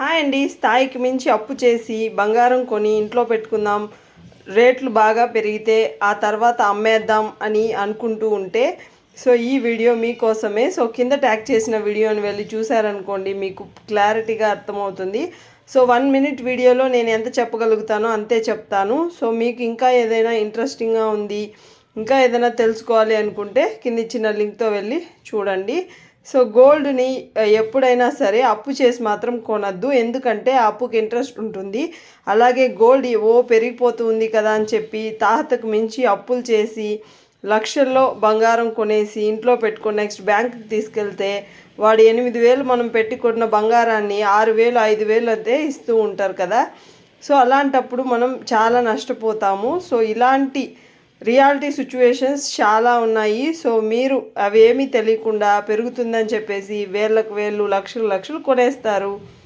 Hi అండి. స్థాయికి మించి అప్పు చేసి బంగారం కొని ఇంట్లో పెట్టుకుందాం. రేట్లు బాగా పెరిగితే ఆ తర్వాత అమ్మేద్దాం అని అనుకుంటూ ఉంటే సో ఈ వీడియో మీకోసమే. సో కింద ట్యాగ్ చేసిన వీడియోని వెళ్ళి చూసారనుకోండి మీకు క్లారిటీగా అర్థమవుతుంది. సో వన్ మినిట్ వీడియోలో నేను ఎంత చెప్పగలుగుతానో అంతే చెప్తాను. సో మీకు ఇంకా ఏదైనా ఇంట్రెస్టింగ్గా ఉంది ఇంకా ఏదైనా తెలుసుకోవాలి అనుకుంటే కింద ఇచ్చిన లింక్తో వెళ్ళి చూడండి. సో గోల్డ్ని ఎప్పుడైనా సరే అప్పు చేసి మాత్రం కొనద్దు. ఎందుకంటే ఆ అప్పుకి ఇంట్రెస్ట్ ఉంటుంది. అలాగే గోల్డ్ ఓ పెరిగిపోతుంది కదా అని చెప్పి తాహతకు మించి అప్పులు చేసి లక్షల్లో బంగారం కొనేసి ఇంట్లో పెట్టుకొని నెక్స్ట్ బ్యాంకుకి తీసుకెళ్తే వాడు ఎనిమిది వేలు మనం పెట్టుకున్న బంగారాన్ని ఆరు వేలు ఐదు వేలు అయితే ఇస్తూ ఉంటారు కదా. సో అలాంటప్పుడు మనం చాలా నష్టపోతాము. సో ఇలాంటి రియాలిటీ సిచ్యువేషన్స్ చాలా ఉన్నాయి. సో మీరు అవేమీ తెలియకుండా పెరుగుతుందని చెప్పేసి వేలకు వేలు లక్షలు లక్షలు కొనేస్తారు.